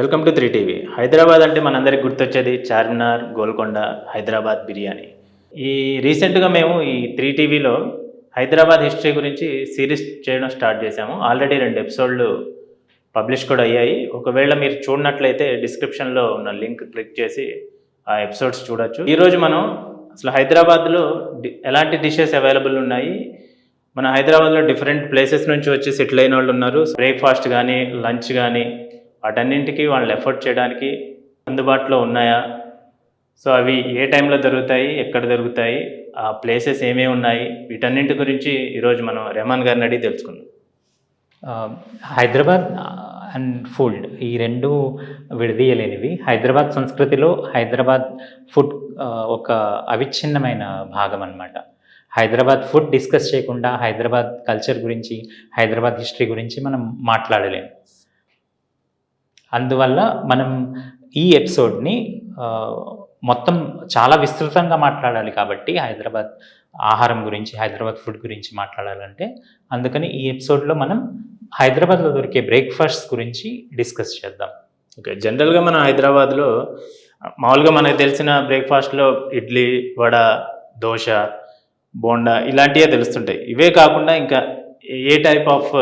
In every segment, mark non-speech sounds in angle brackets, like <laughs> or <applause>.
Welcome to three TV Hyderabad అంటే మనందరికి గుర్తొచ్చేది చార్మినార్ గోల్కొండ హైదరాబాద్ బిర్యానీ. ఈ రీసెంట్గా మేము ఈ త్రీ టీవీలో హైదరాబాద్ హిస్టరీ గురించి సిరీస్ చేయడం స్టార్ట్ చేశాము. ఆల్రెడీ రెండు ఎపిసోడ్లు పబ్లిష్ కూడా అయ్యాయి. ఒకవేళ మీరు చూడనట్లయితే డిస్క్రిప్షన్లో ఉన్న లింక్ క్లిక్ చేసి ఆ ఎపిసోడ్స్ చూడొచ్చు. ఈరోజు మనం అసలు హైదరాబాద్లో ఎలాంటి డిషెస్ అవైలబుల్ ఉన్నాయి? మన హైదరాబాద్లో డిఫరెంట్ ప్లేసెస్ నుంచి వచ్చి సెటిల్ అయిన వాళ్ళు ఉన్నారు. బ్రేక్ఫాస్ట్ కానీ లంచ్ కానీ వాటన్నింటికి వాళ్ళని ఎఫర్ట్ చేయడానికి అందుబాటులో ఉన్నాయా? సో అవి ఏ టైంలో దొరుకుతాయి? ఎక్కడ దొరుకుతాయి? ఆ ప్లేసెస్ ఏమేమి ఉన్నాయి? వీటన్నింటి గురించి ఈరోజు మనం రెహమాన్ గారిని అడిగి తెలుసుకుందాం. హైదరాబాద్ అండ్ ఫుడ్ ఈ రెండు విడదీయలేనివి. హైదరాబాద్ సంస్కృతిలో హైదరాబాద్ ఫుడ్ ఒక అవిచ్ఛిన్నమైన భాగం అన్నమాట. హైదరాబాద్ ఫుడ్ డిస్కస్ చేయకుండా హైదరాబాద్ కల్చర్ గురించి హైదరాబాద్ హిస్టరీ గురించి మనం మాట్లాడలేము అందువల్ల మనం ఈ ఎపిసోడ్ని మొత్తం చాలా విస్తృతంగా మాట్లాడాలి కాబట్టి హైదరాబాద్ ఆహారం గురించి హైదరాబాద్ ఫుడ్ గురించి మాట్లాడాలంటే అందుకని ఈ ఎపిసోడ్లో మనం హైదరాబాద్లో దొరికే బ్రేక్ఫాస్ట్ గురించి డిస్కస్ చేద్దాం. ఓకే జనరల్గా మన హైదరాబాద్లో మామూలుగా మనకు తెలిసిన బ్రేక్ఫాస్ట్లో ఇడ్లీ వడ దోశ బోండా ఇలాంటివే తెలుస్తుంటాయి. ఇవే కాకుండా ఇంకా ఏ టైప్ ఆఫ్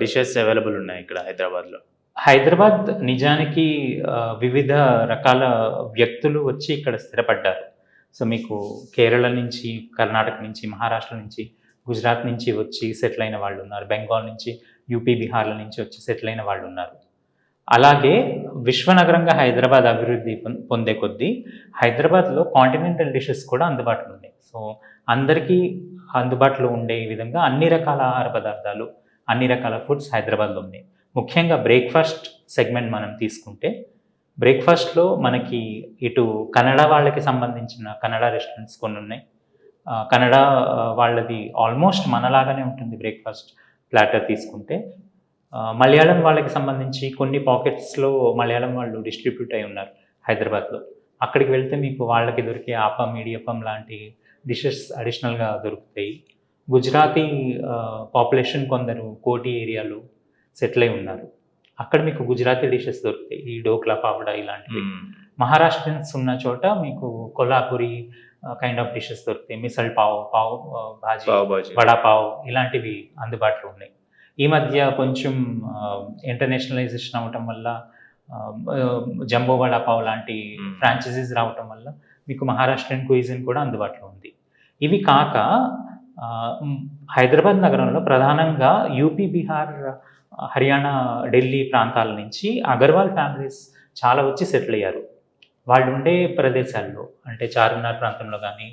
డిషెస్ అవైలబుల్ ఉన్నాయి ఇక్కడ హైదరాబాద్లో? హైదరాబాద్ నిజానికి వివిధ రకాల వ్యక్తులు వచ్చి ఇక్కడ స్థిరపడ్డారు. సో మీకు కేరళ నుంచి కర్ణాటక నుంచి మహారాష్ట్ర నుంచి గుజరాత్ నుంచి వచ్చి సెటిల్ అయిన వాళ్ళు ఉన్నారు. బెంగాల్ నుంచి యూపీ బీహార్ల నుంచి వచ్చి సెటిల్ అయిన వాళ్ళు ఉన్నారు. అలాగే విశ్వనగరంగా హైదరాబాద్ అభివృద్ధి పొందే కొద్దీ హైదరాబాద్లో కాంటినెంటల్ డిషెస్ కూడా అందుబాటులో ఉన్నాయి. సో అందరికీ అందుబాటులో ఉండే విధంగా అన్ని రకాల ఆహార పదార్థాలు అన్ని రకాల ఫుడ్స్ హైదరాబాద్లో ఉన్నాయి. ముఖ్యంగా బ్రేక్ఫాస్ట్ సెగ్మెంట్ మనం తీసుకుంటే బ్రేక్ఫాస్ట్లో మనకి ఇటు కన్నడ వాళ్ళకి సంబంధించిన కన్నడ రెస్టారెంట్స్ కొన్ని ఉన్నాయి కన్నడ వాళ్ళది ఆల్మోస్ట్ మనలాగానే ఉంటుంది బ్రేక్ఫాస్ట్ ప్లాటర్ తీసుకుంటే. మలయాళం వాళ్ళకి సంబంధించి కొన్ని పాకెట్స్లో మలయాళం వాళ్ళు డిస్ట్రిబ్యూట్ అయి ఉన్నారు హైదరాబాద్లో. అక్కడికి వెళ్తే మీకు వాళ్ళకి దొరికే ఆపం ఇడియపం లాంటి డిషెస్ అడిషనల్గా దొరుకుతాయి. గుజరాతీ పాపులేషన్ కొందరు కోటి ఏరియాలో సెటిల్ అయి ఉన్నారు. అక్కడ మీకు గుజరాతీ డిషెస్ దొరుకుతాయి. ఈ డోక్లా పావడా ఇలాంటివి. మహారాష్ట్రన్స్ ఉన్న చోట మీకు కొల్లాపూరి కైండ్ ఆఫ్ డిషెస్ దొరుకుతాయి. మిసల్ పావ్ పావ్ భాజీ పావ్ బాజీ వడాపావ్ ఇలాంటివి అందుబాటులో ఉన్నాయి. ఈ మధ్య కొంచెం ఇంటర్నేషనలైజేషన్ అవటం వల్ల జంబో వడాపావ్ లాంటి Hmm. ఫ్రాంచైజీస్ రావటం వల్ల మీకు మహారాష్ట్రన్ క్విజిన్ కూడా అందుబాటులో ఉంది. ఇవి కాక హైదరాబాద్ నగరంలో ప్రధానంగా యూపీ బీహార్ హర్యానా ఢిల్లీ ప్రాంతాల నుంచి అగర్వాల్ ఫ్యామిలీస్ చాలా వచ్చి సెటిల్ అయ్యారు. వాళ్ళు ఉండే ప్రదేశాల్లో అంటే చార్మినార్ ప్రాంతంలో కానీ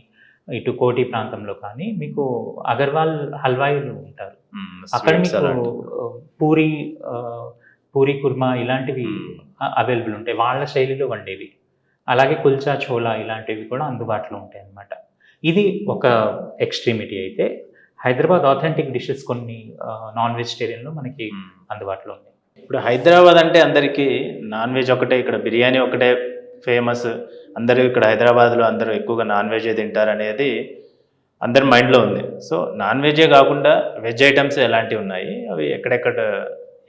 ఇటు కోటి ప్రాంతంలో కానీ మీకు అగర్వాల్ హల్వాయిలు ఉంటారు. అక్కడ మీకు పూరి పూరి కుర్మా ఇలాంటివి అవైలబుల్ ఉంటాయి. వాళ్ళ శైలిలో వండేవి. అలాగే కుల్చా చోలా ఇలాంటివి కూడా అందుబాటులో ఉంటాయి అన్నమాట ఇది ఒక ఎక్స్ట్రీమిటీ అయితే హైదరాబాద్ ఆథెంటిక్ డిషెస్ కొన్ని నాన్ వెజిటేరియన్లో మనకి అందుబాటులో ఉన్నాయి. ఇప్పుడు హైదరాబాద్ అంటే అందరికీ నాన్ వెజ్ ఒకటే ఇక్కడ బిర్యానీ ఒకటే ఫేమస్ అందరూ ఇక్కడ హైదరాబాద్లో అందరూ ఎక్కువగా నాన్ వెజ్ తింటారు అనేది అందరి మైండ్లో ఉంది. సో నాన్ వెజే కాకుండా వెజ్ ఐటమ్స్ ఎలాంటివి ఉన్నాయి? అవి ఎక్కడెక్కడ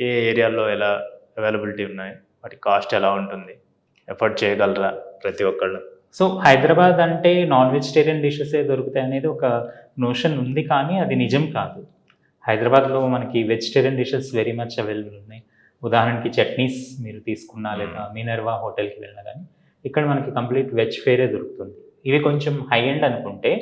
ఏ ఏరియాలో ఎలా అవైలబిలిటీ ఉన్నాయి? వాటి కాస్ట్ ఎలా ఉంటుంది? ఎఫర్ట్ చేయగలరా ప్రతి ఒక్కళ్ళు? సో హైదరాబాద్ అంటే నాన్ వెజిటేరియన్ డిషెసే దొరుకుతాయి అనేది ఒక నోషన్ ఉంది కానీ అది నిజం కాదు. హైదరాబాద్లో మనకి vegetarian dishes very much available ఉన్నాయి. ఉదాహరణకి చట్నీస్ మీరు తీసుకున్నా లేదా మీనర్వా హోటల్కి వెళ్ళినా కానీ ఇక్కడ మనకి కంప్లీట్ వెజ్ ఫేరే దొరుకుతుంది. ఇవి కొంచెం హై ఎండ్ అనుకుంటే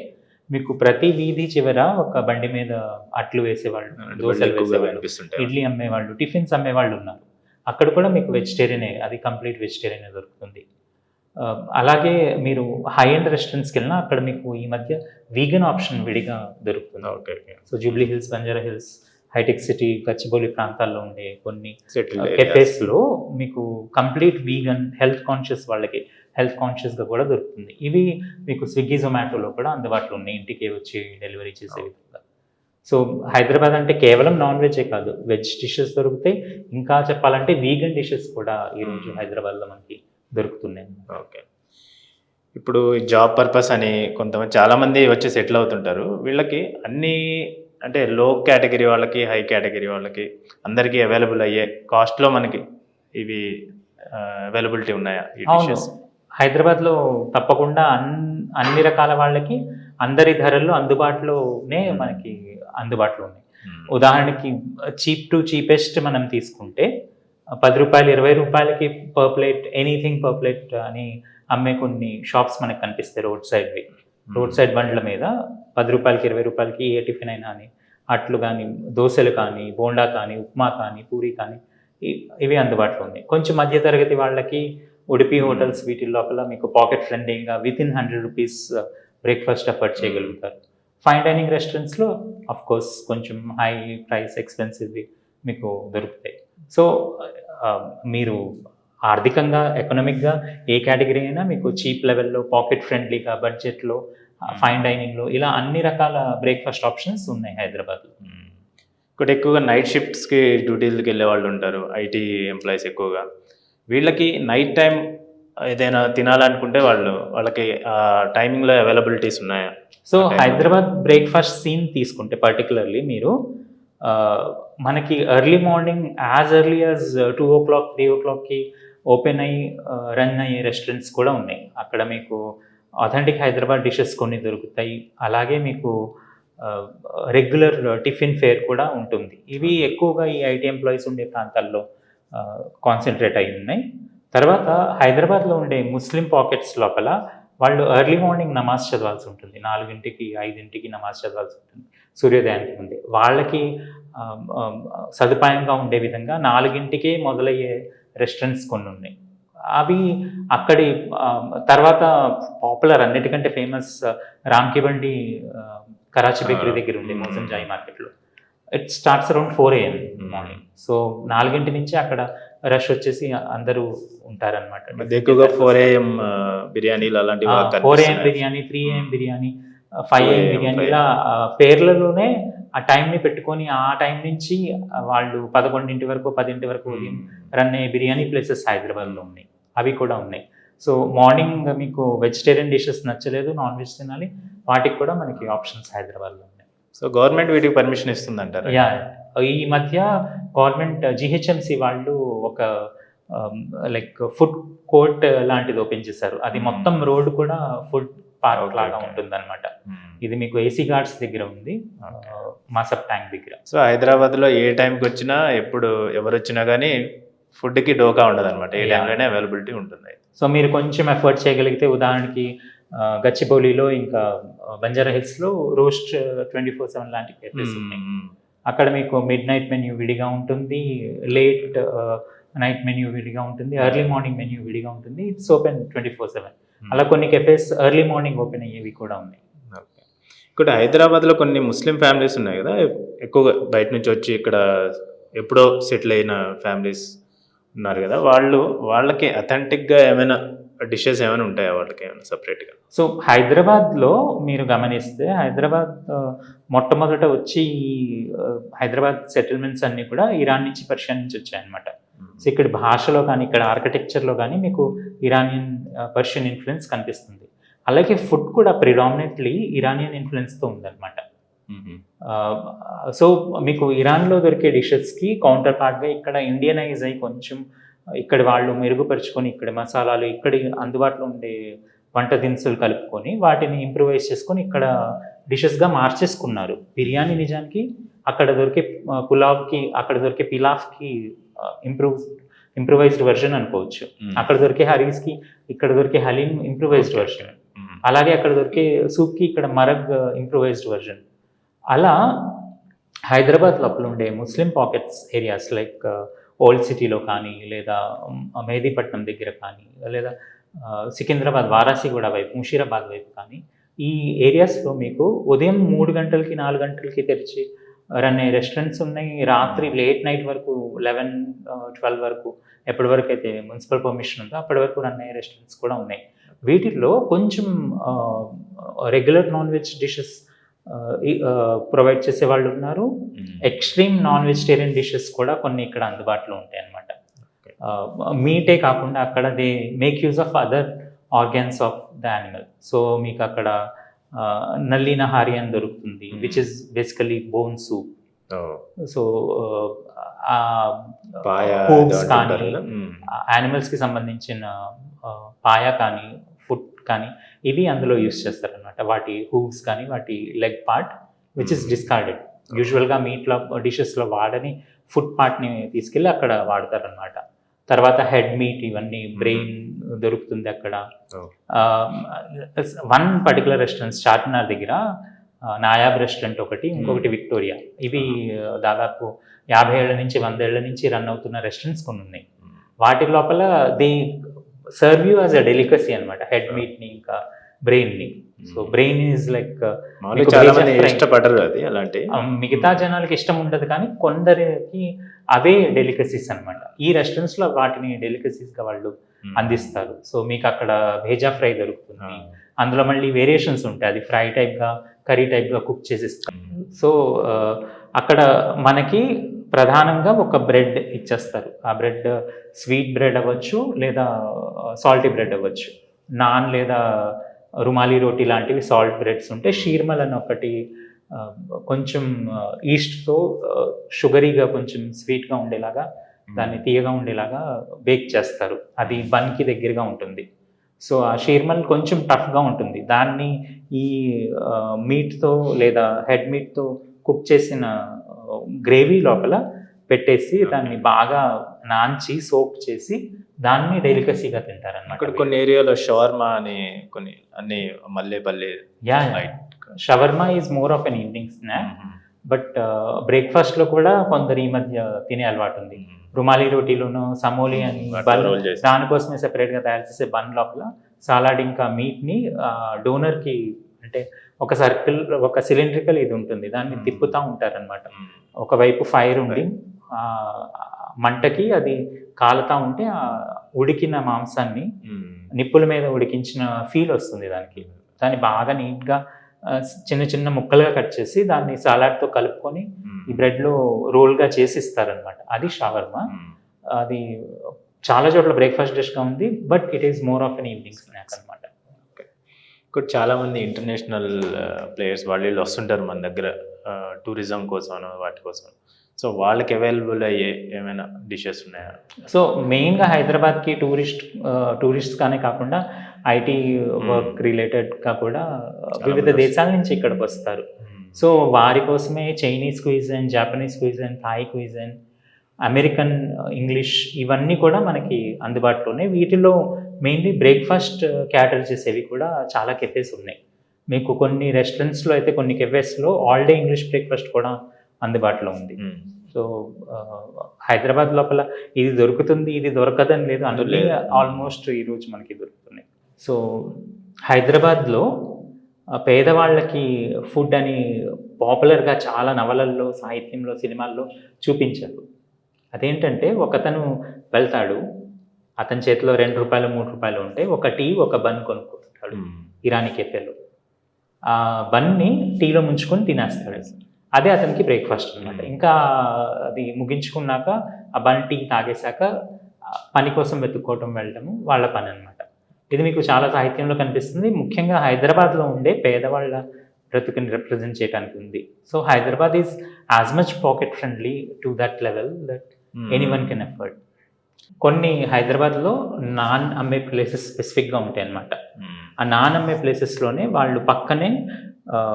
మీకు ప్రతి వీధి చివర ఒక బండి మీద అట్లు వేసేవాళ్ళు దోశలు వేసేవాళ్ళు ఇడ్లీ అమ్మేవాళ్ళు టిఫిన్స్ అమ్మేవాళ్ళు ఉన్నారు. అక్కడ కూడా మీకు వెజిటేరియనే అది కంప్లీట్ వెజిటేరియనే దొరుకుతుంది. అలాగే మీరు హై ఎండ్ రెస్టారెంట్స్కి వెళ్ళినా అక్కడ మీకు ఈ మధ్య వీగన్ ఆప్షన్ విడిగా దొరుకుతుంది. Okay so Jubilee Hills Banjara Hills hitech city Gachibowli ప్రాంతాల్లో ఉండే కొన్ని కెఫేస్లో మీకు కంప్లీట్ వీగన్ హెల్త్ కాన్షియస్ వాళ్ళకి హెల్త్ కాన్షియస్గా కూడా దొరుకుతుంది. ఇవి మీకు స్విగ్గీ జొమాటోలో కూడా అందుబాటులో ఉన్నాయి. ఇంటికి వచ్చి డెలివరీ చేసే విధంగా. సో హైదరాబాద్ అంటే కేవలం నాన్ వెజే కాదు. వెజ్ డిషెస్ దొరుకుతాయి. ఇంకా చెప్పాలంటే వీగన్ డిషెస్ కూడా ఈరోజు Hmm. హైదరాబాద్లో మనకి దొరుకుతున్నాయి. ఓకే. ఇప్పుడు జాబ్ పర్పస్ అని కొంతమంది చాలామంది వచ్చి సెటిల్ అవుతుంటారు. వీళ్ళకి అన్ని అంటే లో కేటగిరీ వాళ్ళకి హై కేటగిరీ వాళ్ళకి అందరికీ అవైలబుల్ అయ్యే కాస్ట్లో మనకి ఇవి అవైలబిలిటీ ఉన్నాయా? హైదరాబాద్లో తప్పకుండా అన్ అన్ని రకాల వాళ్ళకి అందరి ధరల్లో అందుబాటులోనే మనకి అందుబాటులో ఉన్నాయి. ఉదాహరణకి చీప్ టు చీపెస్ట్ మనం తీసుకుంటే పది రూపాయలు ఇరవై రూపాయలకి per plate anything per plate అని అమ్మే కొన్ని షాప్స్ మనకు కనిపిస్తాయి రోడ్ సైడ్వి రోడ్ సైడ్ బండ్ల మీద పది రూపాయలకి ఇరవై రూపాయలకి ఏ టిఫిన్ అయినా అని అట్లు కానీ దోశలు కానీ బోండా కానీ ఉప్మా కానీ పూరి కానీ ఇవి అందుబాటులో ఉన్నాయి. కొంచెం మధ్య తరగతి వాళ్ళకి ఉడిపి Hmm. హోటల్స్ వీటి లోపల మీకు పాకెట్ ఫ్రెండ్లీగా with in hundred rupees breakfast afford చేయగలుగుతారు. ఫైన్ డైనింగ్ రెస్టారెంట్స్లో అఫ్ కోర్స్ కొంచెం హై ప్రైస్ ఎక్స్పెన్సివ్ మీకు దొరుకుతాయి. సో మీరు ఆర్థికంగా ఎకనామిక్గా ఏ కేటగిరీ అయినా మీకు చీప్ లెవెల్లో పాకెట్ ఫ్రెండ్లీగా బడ్జెట్లో ఫైన్ డైనింగ్లో ఇలా అన్ని రకాల బ్రేక్ఫాస్ట్ ఆప్షన్స్ ఉన్నాయి హైదరాబాద్లో మ్మ్. ఇక్కడ ఎక్కువగా నైట్ షిఫ్ట్స్కి డ్యూటీలకి వెళ్ళే వాళ్ళు ఉంటారు ఐటీ ఎంప్లాయీస్ ఎక్కువగా వీళ్ళకి నైట్ టైం ఏదైనా తినాలనుకుంటే వాళ్ళు వాళ్ళకి టైమింగ్లో అవైలబిలిటీస్ ఉన్నాయా సో. హైదరాబాద్ బ్రేక్ఫాస్ట్ సీన్ తీసుకుంటే పర్టికులర్లీ మీరు మనకి early morning as early as two o'clock three ఓ క్లాక్కి ఓపెన్ అయ్యి రన్ అయ్యే రెస్టారెంట్స్ కూడా ఉన్నాయి. అక్కడ మీకు అథెంటిక్ హైదరాబాద్ డిషెస్ కొన్ని దొరుకుతాయి. అలాగే మీకు రెగ్యులర్ టిఫిన్ ఫేర్ కూడా ఉంటుంది. ఇవి ఎక్కువగా ఈ ఐటీ ఎంప్లాయీస్ ఉండే ప్రాంతాల్లో కాన్సన్ట్రేట్ అయి ఉన్నాయి. తర్వాత హైదరాబాద్లో ఉండే ముస్లిం పాకెట్స్ లోపల వాళ్ళు ఎర్లీ మార్నింగ్ నమాజ్ చదవాల్సి ఉంటుంది. నాలుగింటికి ఐదింటికి నమాజ్ చదవాల్సి ఉంటుంది. సూర్యోదయానికి ముందే. వాళ్ళకి సదుపాయంగా ఉండే విధంగా నాలుగింటికే మొదలయ్యే రెస్టారెంట్స్ కొన్ని ఉన్నాయి అవి అక్కడి తర్వాత పాపులర్ అన్నిటికంటే ఫేమస్ రామ్కి బండి కరాచీ బేకరీ దగ్గర ఉంది. మోసం జాయి మార్కెట్లో it starts around four AM. Morning so నాలుగింటి నుంచి అక్కడ రష్ వచ్చేసి అందరూ ఉంటారనమాట ఎక్కువగా ఫోర్ ఏఎం బిర్యానీలు అలాంటివి four AM. Biryani three AM biryani five 5 AM biryani 5 ఇలా పేర్లలోనే ఆ టైంని పెట్టుకొని ఆ టైం నుంచి వాళ్ళు పదకొండింటి వరకు పదింటి వరకు ఉదయం రన్ అయ్యే బిర్యానీ ప్లేసెస్ హైదరాబాద్లో ఉన్నాయి. అవి కూడా ఉన్నాయి. సో మార్నింగ్ మీకు వెజిటేరియన్ డిషెస్ నచ్చలేదు నాన్ వెజ్ తినాలి. వాటికి కూడా మనకి ఆప్షన్స్ హైదరాబాద్లో ఉన్నాయి. సో గవర్నమెంట్ వీటికి పర్మిషన్ ఇస్తుందంటారా? యా ఈ మధ్య గవర్నమెంట్ జిహెచ్ఎంసి వాళ్ళు ఒక లైక్ ఫుడ్ కోర్ట్ లాంటిది ఓపెన్ చేశారు. అది Hmm. మొత్తం రోడ్ కూడా ఫుడ్ పార్క్ లాగా. ఉంటుంది అనమాట. ఇది మీకు ఏసీ గార్డ్స్ దగ్గర ఉంది మాసప్ ట్యాంక్ దగ్గర సో హైదరాబాద్లో ఏ టైంకి వచ్చినా ఎప్పుడు ఎవరు వచ్చినా కానీ ఫుడ్కి డోకా ఉండదు అనమాట ఏ. టైంలోనే అవైలబిలిటీ ఉంటుంది సో మీరు కొంచెం ఎఫర్ట్ చేయగలిగితే ఉదాహరణకి గచ్చిబౌలిలో ఇంకా బంజారా హిల్స్లో రోస్ట్ ట్వంటీ ఫోర్ సెవెన్ లాంటి ఉన్నాయి. అక్కడ మీకు మిడ్ నైట్ మెన్యూ విడిగా ఉంటుంది లేట్ నైట్ మెన్యూ విడిగా ఉంటుంది ఎర్లీ మార్నింగ్ మెన్యూ విడిగా ఉంటుంది it's open twenty four seven అలా కొన్ని కెఫేస్ ఎర్లీ మార్నింగ్ ఓపెన్ అయ్యేవి కూడా ఉన్నాయి. ఓకే. ఇక్కడ హైదరాబాద్లో కొన్ని ముస్లిం ఫ్యామిలీస్ ఉన్నాయి కదా. ఎక్కువగా బయట నుంచి వచ్చి ఇక్కడ ఎప్పుడో సెటిల్ అయిన ఫ్యామిలీస్ ఉన్నారు కదా. వాళ్ళు వాళ్ళకి అథెంటిక్గా ఏమైనా డిషెస్ ఏమైనా ఉంటాయా వాళ్ళకి ఏమైనా సపరేట్గా సో హైదరాబాద్లో మీరు గమనిస్తే హైదరాబాద్ మొట్టమొదట వచ్చి హైదరాబాద్ సెటిల్మెంట్స్ అన్నీ కూడా ఇరాన్ నుంచి పర్షియా నుంచి వచ్చాయన్నమాట. సో ఇక్కడ భాషలో కానీ ఇక్కడ ఆర్కిటెక్చర్లో కానీ మీకు ఇరానియన్ పర్షియన్ ఇన్ఫ్లుయెన్స్ కనిపిస్తుంది. అలాగే ఫుడ్ కూడా ప్రిడామినెంట్లీ ఇరానియన్ ఇన్ఫ్లుయెన్స్తో ఉందన్నమాట. సో మీకు ఇరాన్లో దొరికే డిషెస్కి కౌంటర్ పార్ట్గా ఇక్కడ ఇండియనైజ్ అయ్యి కొంచెం ఇక్కడ వాళ్ళు మెరుగుపరుచుకొని ఇక్కడ మసాలాలు ఇక్కడ అందుబాటులో ఉండే వంట దినుసులు కలుపుకొని వాటిని ఇంప్రూవైజ్ చేసుకొని ఇక్కడ డిషెస్గా మార్చేసుకున్నారు. బిర్యానీ నిజానికి అక్కడ దొరికే పులావ్కి అక్కడ దొరికే పిలాఫ్కి ఇంప్రూవ్ ఇంప్రూవైజ్డ్ వెర్షన్ అనుకోవచ్చు. అక్కడ దొరికే హరీస్కి ఇక్కడ దొరికే హలీం ఇంప్రూవైజ్డ్ వెర్షన్ అలాగే అక్కడ దొరికే సూప్కి ఇక్కడ మరగ్ ఇంప్రూవైజ్డ్ వెర్షన్ అలా హైదరాబాద్ లోపల ఉండే Muslim pockets areas like old సిటీలో కానీ లేదా మెహదీపట్నం దగ్గర కానీ లేదా సికింద్రాబాద్ వారాసిగూడ వైపు ముషీరాబాద్ వైపు కానీ ఈ ఏరియాస్లో మీకు ఉదయం మూడు గంటలకి నాలుగు గంటలకి తెరిచి రన్ రెస్టారెంట్స్ ఉన్నాయి రాత్రి లేట్ నైట్ వరకు లెవెన్ ట్వెల్వ్ వరకు ఎప్పటి వరకు అయితే మున్సిపల్ పర్మిషన్ ఉందో అప్పటి వరకు రన్ అయ్యే రెస్టారెంట్స్ కూడా ఉన్నాయి. వీటిల్లో కొంచెం regular non veg dishes provide చేసే వాళ్ళు ఉన్నారు. ఎక్స్ట్రీమ్ నాన్ వెజిటేరియన్ డిషెస్ కూడా కొన్ని ఇక్కడ అందుబాటులో ఉంటాయి అన్నమాట. మీటే కాకుండా అక్కడ they make use of other organs of the animal so మీకు అక్కడ నల్లిన హారి అని దొరుకుతుంది Hmm. Which is basically bone soup so ఏదో కానీ అంటుంటారు కదా? మ్మ్. యానిమల్స్కి సంబంధించిన పాయ కానీ ఫుట్ కానీ ఇవి అందులో యూస్ చేస్తారు అనమాట వాటి హూవ్స్ కానీ వాటి leg part which is discarded యూజువల్గా మీట్లో డిషెస్లో వాడని ఫుడ్ పార్ట్ని తీసుకెళ్ళి అక్కడ వాడతారు అనమాట తర్వాత హెడ్ మీట్ ఇవన్నీ బ్రెయిన్ దొరుకుతుంది అక్కడ. వన్ పర్టికులర్ రెస్టారెంట్స్ చార్మినార్ దగ్గర నాయాబ్ రెస్టారెంట్ ఒకటి ఇంకొకటి విక్టోరియా. ఇవి దాదాపు యాభై ఏళ్ళ నుంచి వంద ఏళ్ళ నుంచి రన్ అవుతున్న రెస్టారెంట్స్ కొన్ని ఉన్నాయి. వాటి లోపల they serve you as a delicacy అనమాట హెడ్ మీట్ని ఇంకా బ్రెయిన్ని సో బ్రెయిన్ ఈజ్ లైక్. ఇష్టపడరు అది అలాంటి. మిగతా జనాలకి ఇష్టం ఉండదు కానీ కొందరికి అవే డెలికసీస్ అన్నమాట. ఈ రెస్టారెంట్స్లో వాటిని డెలికసీస్గా వాళ్ళు. అందిస్తారు. సో మీకు అక్కడ భేజా ఫ్రై. దొరుకుతుంది. అందులో మళ్ళీ వేరియేషన్స్ ఉంటాయి. అది ఫ్రై టైప్గా కర్రీ టైప్గా కుక్ చేసిస్తారు మ్మ్. సో అక్కడ మనకి ప్రధానంగా ఒక బ్రెడ్ ఇచ్చేస్తారు. ఆ బ్రెడ్ స్వీట్ బ్రెడ్ అవ్వచ్చు లేదా సాల్టీ బ్రెడ్ అవ్వచ్చు. నాన్ లేదా రుమాలి రోటీ లాంటివి సాల్ట్ బ్రెడ్స్ ఉంటే షీర్మల్ అని ఒకటి కొంచెం ఈస్ట్తో షుగరీగా కొంచెం స్వీట్గా ఉండేలాగా దాన్ని తీయగా ఉండేలాగా బేక్ చేస్తారు. అది బన్కి దగ్గరగా ఉంటుంది. సో ఆ షీర్మల్ కొంచెం టఫ్గా ఉంటుంది. దాన్ని ఈ మీట్తో లేదా హెడ్ మీట్తో కుక్ చేసిన గ్రేవీ లోపల పెట్టేసి దాన్ని బాగా నాంచి సోక్ చేసి దాన్ని డెలికసీగా అక్కడ తింటారన్నమాట కొన్ని ఏరియాలో షవర్మా అని కొన్ని అన్ని Mallepally yeah shawarma is more of an evening snack but బ్రేక్ఫాస్ట్లో కూడా కొందరు ఈ మధ్య తినే అలవాటు ఉంది. రుమాలి రోటీలోను సమోలి అని బన్. దానికోసమే సెపరేట్గా తయారు చేసే బన్ లోపల సాలాడ్ ఇంకా మీట్ని డోనర్కి అంటే ఒక సర్కిల్ ఒక సిలిండ్రికల్ ఇది ఉంటుంది. దాన్ని. తిప్పుతా ఉంటారన్నమాట. ఒకవైపు ఫైర్ ఉండి మంటకి అది కాలుతా ఉంటే ఆ ఉడికిన మాంసాన్ని నిప్పుల మీద ఉడికించిన ఫీల్ వస్తుంది దానికి. దాన్ని బాగా నీట్గా చిన్న చిన్న ముక్కలుగా కట్ చేసి దాన్ని సాలాడ్తో కలుపుకొని ఈ బ్రెడ్లో రోల్గా చేసి ఇస్తారనమాట అది షవర్మా? అది చాలా చోట్ల బ్రేక్ఫాస్ట్ డిష్గా ఉంది but it is more of an evening snack అనమాట ఇక్కడ చాలా మంది ఇంటర్నేషనల్ ప్లేయర్స్ వాళ్ళు వీళ్ళు వస్తుంటారు మన దగ్గర టూరిజం కోసం వాటి కోసం సో వాళ్ళకి అవైలబుల్ అయ్యే ఏమైనా డిషెస్ ఉన్నాయా? సో మెయిన్గా హైదరాబాద్కి టూరిస్ట్ టూరిస్ట్ కానీ కాకుండా ఐటీ వర్క్ రిలేటెడ్గా కూడా వివిధ దేశాల నుంచి ఇక్కడికి వస్తారు. సో వారి కోసమే Chinese cuisine Japanese cuisine Thai cuisine American English ఇవన్నీ కూడా మనకి అందుబాటులోనే. వీటిలో మెయిన్లీ బ్రేక్ఫాస్ట్ క్యాటర్ చేసేవి కూడా చాలా కెఫేస్ ఉన్నాయి. మీకు కొన్ని రెస్టారెంట్స్లో అయితే కొన్ని కెఫేస్లో ఆల్ డే ఇంగ్లీష్ బ్రేక్ఫాస్ట్ కూడా అందుబాటులో ఉంది. సో హైదరాబాద్ లోపల ఇది దొరుకుతుంది ఇది దొరకదని లేదు లేదు. ఆల్మోస్ట్ ఈరోజు మనకి దొరుకుతున్నాయి సో హైదరాబాద్లో పేదవాళ్ళకి ఫుడ్ అని పాపులర్గా చాలా నవలల్లో సాహిత్యంలో సినిమాల్లో చూపించారు అదేంటంటే ఒకతను వెళ్తాడు అతని చేతిలో రెండు రూపాయలు మూడు రూపాయలు ఉంటే ఒక టీ ఒక బన్ కొనుక్కుంటాడు. ఇరానీ కెఫేలో ఆ బన్ని టీలో ముంచుకొని తినేస్తాడు అదే అతనికి బ్రేక్ఫాస్ట్ అనమాట Hmm. ఇంకా అది ముగించుకున్నాక ఆ బన్ టీ తాగేశాక పని కోసం వెతుక్కోవటం వెళ్ళటము వాళ్ళ పని అనమాట ఇది మీకు చాలా సాహిత్యంలో కనిపిస్తుంది ముఖ్యంగా హైదరాబాద్లో ఉండే పేదవాళ్ళ బ్రతుకుని రిప్రజెంట్ చేయడానికి ఉంది so Hyderabad is as much pocket friendly to that level that. Any one can afford కొన్ని హైదరాబాద్లో నాన్ అమ్మే ప్లేసెస్ స్పెసిఫిక్గా ఉంటాయి అన్నమాట మ్మ్. ఆ నాన్ అమ్మే ప్లేసెస్లోనే వాళ్ళు పక్కనే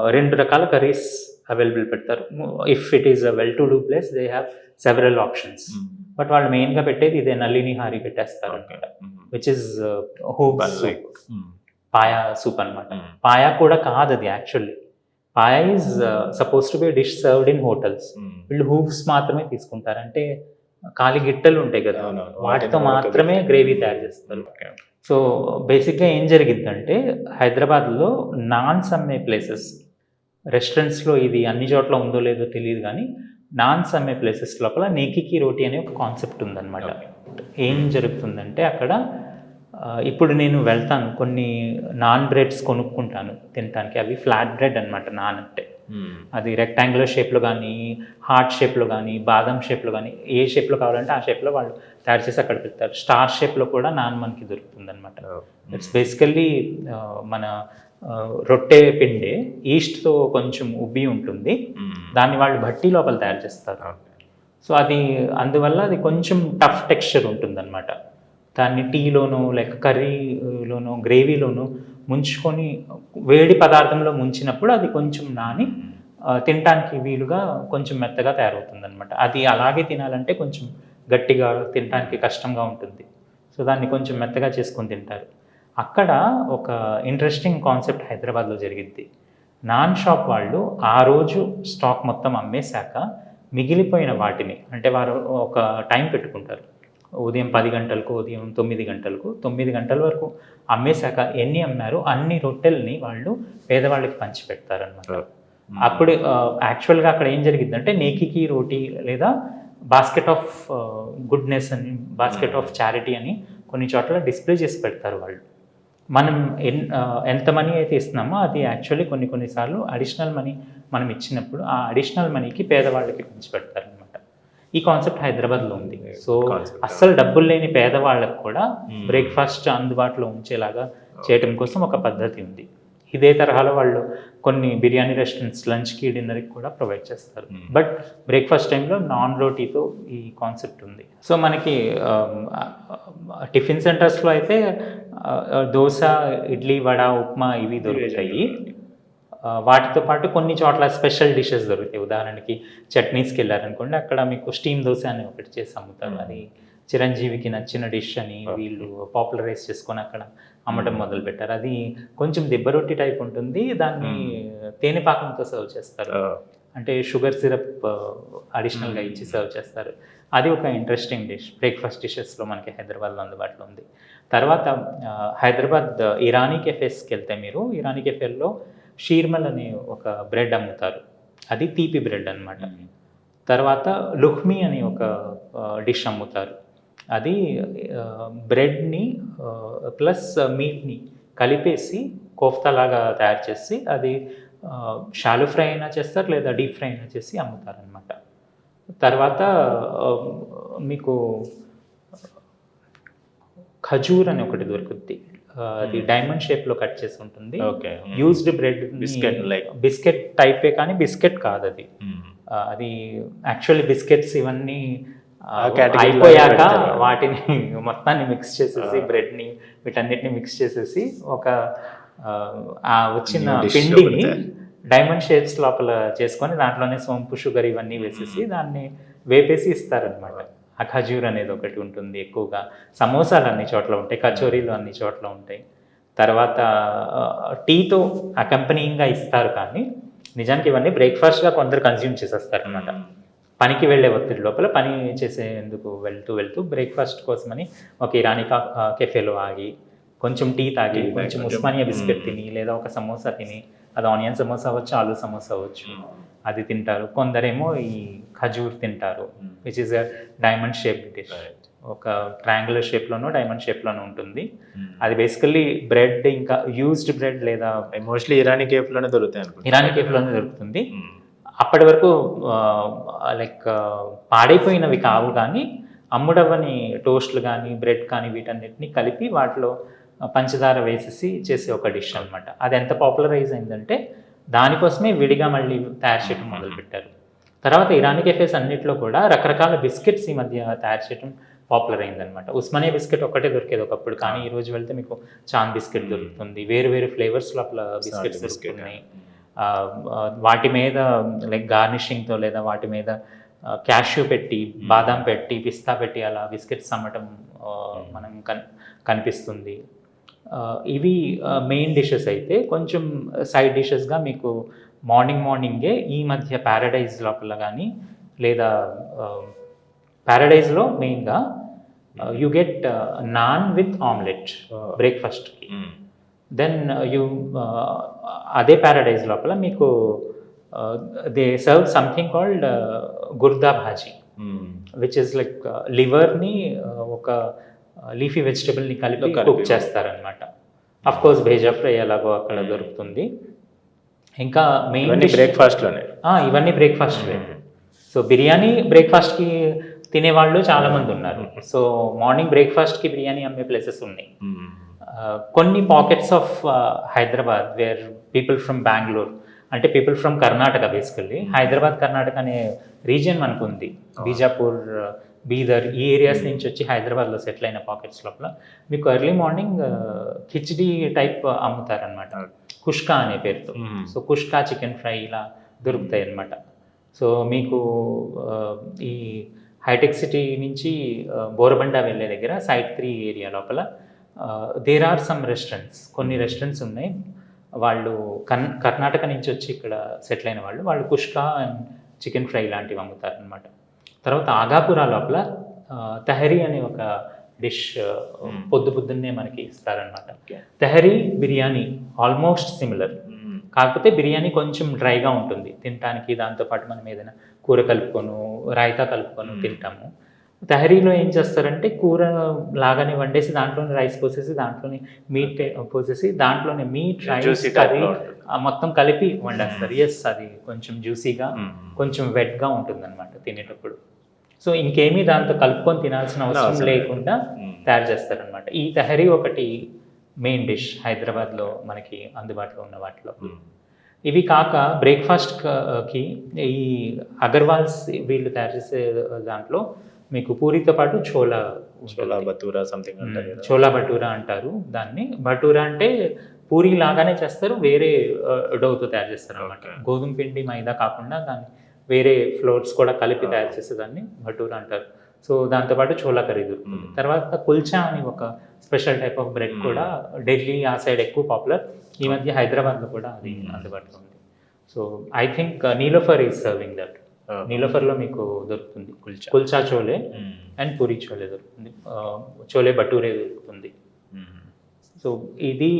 రెండు రకాల కర్రీస్ అవైలబుల్ పెడతారు if it is a well to do place they have several options. But వాళ్ళు మెయిన్గా పెట్టేది ఇదే నల్లిని హారి పెట్టేస్తారు. అనమాట. Which is. Hmm. Paya soup అనమాట. పాయా కూడా కాదు అది actually paya is suppose to be dish served in hotels. వీళ్ళు హూవ్స్ మాత్రమే తీసుకుంటారు అంటే ఖాళీ గిట్టలు ఉంటాయి కదా. వాటితో మాత్రమే. గ్రేవీ తయారు చేస్తారు ఓకే. సో బేసిక్గా ఏం జరిగిద్దంటే హైదరాబాద్లో నాన్స్ అమ్మే ప్లేసెస్ రెస్టారెంట్స్లో ఇది అన్ని చోట్ల ఉందో లేదో తెలియదు కానీ నాన్స్ అమ్మే ప్లేసెస్ లోపల నేకికి రోటీ అనే ఒక కాన్సెప్ట్ ఉందన్నమాట. ఏం జరుగుతుందంటే అక్కడ ఇప్పుడు నేను వెళ్తాను కొన్ని నాన్ బ్రెడ్స్ కొనుక్కుంటాను తినడానికి అవి ఫ్లాట్ బ్రెడ్ అన్నమాట నాన్ అంటే. అది రెక్టాంగులర్ షేప్లో కానీ హార్ట్ షేప్లో కానీ బాదం షేప్లో కానీ ఏ షేప్లో కావాలంటే ఆ షేప్లో వాళ్ళు తయారు చేసి అక్కడ పెడతారు. స్టార్ షేప్లో కూడా నాన్ మనకి దొరుకుతుంది అనమాట. ఇట్స్ బేసికల్లీ మన రొట్టె పిండి ఈస్ట్తో కొంచెం ఉబ్బి ఉంటుంది. దాన్ని వాళ్ళు భట్టి లోపల తయారు చేస్తారు. సో అది అందువల్ల అది కొంచెం టఫ్ టెక్స్చర్ ఉంటుందన్నమాట. దాన్ని టీలోనో లేక కర్రీలోనో గ్రేవీలోనో ముంచుకొని వేడి పదార్థంలో ముంచినప్పుడు అది కొంచెం నాని తినటానికి వీలుగా కొంచెం మెత్తగా తయారవుతుంది అనమాట అది అలాగే తినాలంటే కొంచెం గట్టిగా తినడానికి కష్టంగా ఉంటుంది. సో దాన్ని కొంచెం మెత్తగా చేసుకొని తింటారు. అక్కడ ఒక ఇంట్రెస్టింగ్ కాన్సెప్ట్ హైదరాబాద్లో జరిగింది నాన్ షాప్ వాళ్ళు ఆ రోజు స్టాక్ మొత్తం అమ్మేశాక మిగిలిపోయిన వాటిని అంటే వారు ఒక టైం పెట్టుకుంటారు. ఉదయం పది గంటలకు ఉదయం తొమ్మిది గంటలకు తొమ్మిది గంటల వరకు అమ్మేశాక ఎన్ని అమ్మారు అన్ని రొట్టెల్ని వాళ్ళు పేదవాళ్ళకి పంచి పెడతారనమాట అప్పుడు యాక్చువల్గా అక్కడ ఏం జరిగిందంటే నేకికి రోటీ లేదా బాస్కెట్ ఆఫ్ గుడ్నెస్ అని బాస్కెట్ ఆఫ్ చారిటీ అని కొన్ని చోట్ల డిస్ప్లే చేసి పెడతారు వాళ్ళు. మనం ఎన్ ఎంత మనీ అయితే ఇస్తున్నామో అది యాక్చువల్లీ కొన్ని కొన్నిసార్లు అడిషనల్ మనీ మనం ఇచ్చినప్పుడు ఆ అడిషనల్ మనీకి పేదవాళ్ళకి పంచి పెడతారు అనమాట ఈ కాన్సెప్ట్ హైదరాబాద్లో ఉంది. So Concept. అస్సలు డబ్బులు లేని పేదవాళ్ళకు కూడా Hmm. బ్రేక్ఫాస్ట్ అందుబాటులో ఉంచేలాగా చేయటం కోసం ఒక పద్ధతి ఉంది. ఇదే తరహాలో వాళ్ళు కొన్ని బిర్యానీ రెస్టారెంట్స్ లంచ్కి డిన్నర్కి కూడా ప్రొవైడ్ చేస్తారు. బట్ బ్రేక్ఫాస్ట్ టైంలో నాన్ రోటీతో ఈ కాన్సెప్ట్ ఉంది. సో మనకి టిఫిన్ సెంటర్స్లో అయితే ఆ, దోశ ఇడ్లీ వడ ఉప్మా ఇవి దొరుకుతాయి. వాటితో పాటు కొన్ని చోట్ల స్పెషల్ డిషెస్ దొరుకుతాయి. ఉదాహరణకి చట్నీస్కి వెళ్ళారనుకోండి అక్కడ మీకు స్టీమ్ దోశ అని ఒకటి చేసి అమ్ముతారు. Hmm. అది చిరంజీవికి నచ్చిన డిష్ అని వీళ్ళు పాపులరైజ్ చేసుకొని అక్కడ అమ్మటం. మొదలు పెట్టారు అది కొంచెం దిబ్బ రొట్టి టైప్ ఉంటుంది. దాన్ని తేనె పాకంతో సర్వ్ చేస్తారు. అంటే షుగర్ సిరప్ అడిషనల్గా ఇచ్చి సర్వ్ చేస్తారు. అది ఒక ఇంట్రెస్టింగ్ డిష్ బ్రేక్ఫాస్ట్ డిషెస్లో మనకి హైదరాబాద్లో అందుబాటులో ఉంది. తర్వాత హైదరాబాద్ ఇరానీ కెఫేస్కి వెళ్తే మీరు ఇరానీ కెఫేల్లో షీర్మల్ అనే ఒక బ్రెడ్ అమ్ముతారు. అది తీపి బ్రెడ్ అన్నమాట. తర్వాత లుహ్మి అని ఒక డిష్ అమ్ముతారు. అది బ్రెడ్ని ప్లస్ మీట్ని కలిపేసి కోఫ్తా లాగా తయారు చేసి అది షాలు ఫ్రై అయినా చేస్తారు లేదా డీప్ ఫ్రై అయినా చేసి అమ్ముతారనమాట తర్వాత మీకు ఖజూర్ అని ఒకటి దొరుకుద్ది. అది Hmm. డైమండ్ షేప్లో కట్ చేసి ఉంటుంది. Okay. Used bread Biscuit like. Biscuit టైపే కానీ బిస్కెట్ కాదు అది ఆ, అది యాక్చువల్లీ బిస్కెట్స్ ఇవన్నీ అయిపోయాక. వాటిని <laughs> మొత్తాన్ని మిక్స్ చేసేసి. బ్రెడ్ని వీటన్నిటిని మిక్స్ చేసేసి ఒక ఆ, వచ్చిన పిండిని. డైమండ్ షేప్స్ లోపల చేసుకొని దాంట్లోనే సోంపు షుగర్ ఇవన్నీ వేసేసి దాన్ని వేపేసి ఇస్తారనమాట ఆ ఖజూర్ అనేది ఒకటి ఉంటుంది ఎక్కువగా సమోసాలు అన్ని చోట్ల ఉంటాయి కచోరీలు అన్ని చోట్ల ఉంటాయి తర్వాత ఆ, టీతో అకంపెనీయింగ్గా ఇస్తారు కానీ నిజానికి ఇవన్నీ బ్రేక్ఫాస్ట్గా కొందరు కన్జ్యూమ్ చేసేస్తారు అనమాట పనికి వెళ్ళే ఒత్తిడి లోపల పని చేసేందుకు వెళ్తూ వెళ్తూ బ్రేక్ఫాస్ట్ కోసమని ఒక ఇరానీ కా కెఫేలో ఆగి కొంచెం టీ తాగి కొంచెం ఉస్మానియా బిస్కెట్. తిని లేదా ఒక సమోసా తిని అది ఆనియన్ సమోసా అవ్వచ్చు ఆలు సమోసా అవ్వచ్చు అది తింటారు. కొందరేమో ఈ ఖజూర్ తింటారు which is diamond shape dish ఒక ట్రయాంగులర్ షేప్లోనో డైమండ్ షేప్లోనో ఉంటుంది. అది బేసికల్లీ బ్రెడ్ ఇంకా యూజ్డ్ బ్రెడ్ లేదా మోస్ట్లీ ఇరానీ కేఫ్లోనే దొరుకుతాయి ఇరానీ కేఫ్లోనే దొరుకుతుంది. అప్పటి వరకు లైక్ పాడైపోయినవి కావు కానీ అమ్ముడవని టోస్ట్లు కానీ బ్రెడ్ కానీ వీటన్నిటిని కలిపి వాటిలో పంచదార వేసేసి చేసే ఒక డిష్ అన్నమాట. అది ఎంత పాపులరైజ్ అయిందంటే దానికోసమే విడిగా మళ్ళీ తయారు చేయడం మొదలుపెట్టారు. తర్వాత ఇరానీ కెఫేస్ అన్నిట్లో కూడా రకరకాల బిస్కెట్స్ ఈ మధ్య తయారు చేయడం పాపులర్ అయిందనమాట ఉస్మానియా బిస్కెట్ ఒకటే దొరికేది ఒకప్పుడు కానీ ఈ రోజు వెళ్తే మీకు చాంద్ బిస్కెట్. దొరుకుతుంది. వేరు వేరు ఫ్లేవర్స్ లోపల బిస్కెట్స్ బిస్కెట్ దొరుకుతున్నాయి. వాటి మీద లైక్ గార్నిషింగ్తో లేదా వాటి మీద క్యాష్యూ పెట్టి బాదం పెట్టి పిస్తా పెట్టి అలా బిస్కెట్స్ అమ్మటం ఆ, మనం కన్ కనిపిస్తుంది. ఇవి మెయిన్ డిషెస్ అయితే కొంచెం సైడ్ డిషెస్గా మీకు మార్నింగ్ మార్నింగే ఈ మధ్య ప్యారడైజ్ లోపల కానీ లేదా ప్యారడైజ్లో మెయిన్గా you get naan with omelette బ్రేక్ఫాస్ట్కి దెన్ యూ అదే ప్యారడైజ్ లోపల మీకు they serve something called gurda bhaji. Which is like లివర్ని ఒక లీఫీ వెజిటబుల్ని కలిపి. కుక్ చేస్తారనమాట అఫ్ కోర్స్ భేజా ఫ్రై ఎలాగో అక్కడ Hmm. దొరుకుతుంది. ఇంకా మెయిన్ ఇవన్నీ బ్రేక్ఫాస్ట్లోనే. ఇవన్నీ బ్రేక్ఫాస్ట్ సో బిర్యానీ బ్రేక్ఫాస్ట్కి తినేవాళ్ళు చాలా మంది ఉన్నారు. సో మార్నింగ్ బ్రేక్ఫాస్ట్కి బిర్యానీ అమ్మే ప్లేసెస్ ఉన్నాయి. కొన్ని pockets of Hyderabad where people from Bengaluru అంటే people from Karnataka basically. Hyderabad Karnataka అనే రీజియన్ మనకు ఉంది బీజాపూర్ బీదర్ ఈ ఏరియాస్ నుంచి వచ్చి హైదరాబాద్లో సెటిల్ అయిన పాకెట్స్ లోపల మీకు ఎర్లీ మార్నింగ్ కిచిడి టైప్ అమ్ముతారనమాట కుష్కా అనే పేరుతో. సో కుష్కా చికెన్ ఫ్రై ఇలా దొరుకుతాయి అన్నమాట సో మీకు ఈ హైటెక్ సిటీ నుంచి బోరబండ వెళ్ళే దగ్గర సైట్ త్రీ ఏరియా లోపల దేర్ ఆర్ సమ్ రెస్టారెంట్స్ కొన్ని రెస్టారెంట్స్ ఉన్నాయి. వాళ్ళు కన్ కర్ణాటక నుంచి వచ్చి ఇక్కడ సెటిల్ అయిన వాళ్ళు వాళ్ళు కుష్కా అండ్ చికెన్ ఫ్రై లాంటివి అమ్ముతారు అనమాట తర్వాత ఆగాపురా లోపల తహరీ అనే ఒక డిష్ పొద్దు పొద్దున్నే మనకి ఇస్తారనమాట తెహరీ బిర్యానీ ఆల్మోస్ట్ సిమిలర్. కాకపోతే బిర్యానీ కొంచెం డ్రైగా ఉంటుంది. తినడానికి దాంతోపాటు మనం ఏదైనా కూర కలుపుకొను రాయితా కలుపుకొని. తింటాము. తహరీలో ఏం చేస్తారంటే కూర లాగానే వండేసి దాంట్లోనే రైస్ పోసేసి దాంట్లోనే మీట్ పోసేసి దాంట్లోనే మీట్ రైస్ కర్రీ. మొత్తం కలిపి వండేస్తారు. ఎస్ అది కొంచెం జ్యూసీగా కొంచెం వెట్గా ఉంటుంది అనమాట తినేటప్పుడు. సో ఇంకేమీ దాంతో కలుపుకొని తినాల్సిన అవసరం. లేకుండా తయారు చేస్తారనమాట ఈ తహరీ ఒకటి మెయిన్ డిష్ హైదరాబాద్లో మనకి అందుబాటులో ఉన్న వాటిలో ఇవి కాక బ్రేక్ఫాస్ట్కి ఈ అగర్వాల్స్ వీళ్ళు తయారు చేసే దాంట్లో మీకు పూరితో పాటు చోలా. చోలా బతూరా సంథింగ్. అంటారు. చోలా భటూరా అంటారు దాన్ని భటూరా అంటే పూరి లాగానే చేస్తారు వేరే డౌతో తయారు చేస్తారు అనమాట. గోధుమ పిండి మైదా కాకుండా దాన్ని వేరే ఫ్లోర్స్ కూడా కలిపి తయారు చేసేదాన్ని భటూరా అంటారు సో దాంతోపాటు చోలా కర్రీ దొరుకుతుంది. తర్వాత కుల్చా అని ఒక స్పెషల్ టైప్ ఆఫ్ బ్రెడ్. కూడా ఢిల్లీ ఆ సైడ్ ఎక్కువ పాపులర్ ఈ మధ్య హైదరాబాద్లో కూడా అది. అందుబాటులో ఉంది so I think Niloufer is serving that. నీలోఫర్లో మీకు దొరుకుతుంది కుల్చా. కుల్చా చోలే. అండ్ పూరి చోలే దొరుకుతుంది చోలే భటూరే దొరుకుతుంది. సో ఇది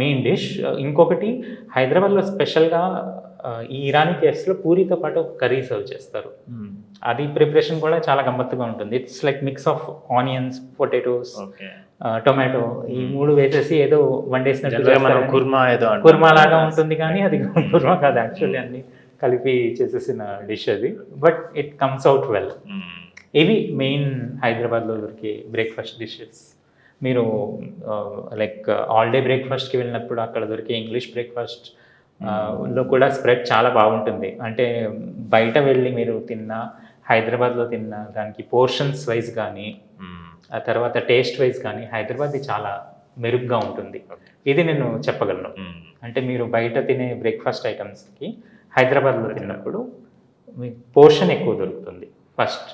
మెయిన్ డిష్ ఇంకొకటి హైదరాబాద్లో స్పెషల్గా ఈ ఇరానీ కేఫ్స్లో పూరితో పాటు కర్రీ సర్వ్ చేస్తారు. అది ప్రిపరేషన్ కూడా చాలా గమ్మత్తుగా ఉంటుంది. It's like mix of onions potatoes tomato ఈ మూడు వేసేసి ఏదో వండేసినట్టు. కుర్మా ఏదో. కుర్మా లాగా ఉంటుంది కానీ అది కుర్మా కాదు యాక్చువల్లీ అన్ని కలిపి చేసేసిన డిష్ అది. But it comes out well. ఇవి మెయిన్ హైదరాబాద్లో దొరికే బ్రేక్ఫాస్ట్ డిషెస్ మీరు లైక్ ఆల్ డే బ్రేక్ఫాస్ట్కి వెళ్ళినప్పుడు అక్కడ దొరికే ఇంగ్లీష్ బ్రేక్ఫాస్ట్ లో కూడా స్ప్రెడ్ చాలా బాగుంటుంది. అంటే బయట వెళ్ళి మీరు తిన్న హైదరాబాద్లో తిన్న దానికి పోర్షన్స్ వైజ్ కానీ. ఆ తర్వాత టేస్ట్ వైజ్ కానీ హైదరాబాద్ది చాలా మెరుగ్గా ఉంటుంది. ఇది నేను చెప్పగలను. అంటే మీరు బయట తినే బ్రేక్ఫాస్ట్ ఐటమ్స్కి హైదరాబాద్లో తిన్నప్పుడు మీకు పోర్షన్ ఎక్కువ దొరుకుతుంది. ఫస్ట్.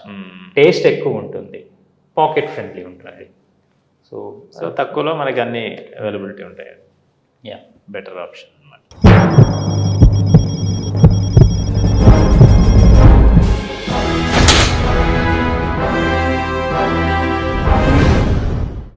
టేస్ట్ ఎక్కువ ఉంటుంది. పాకెట్ ఫ్రెండ్లీ ఉంటుంది. సో సో తక్కువలో మనకి అన్ని అవైలబిలిటీ ఉంటాయి. Yeah better option. フフフ。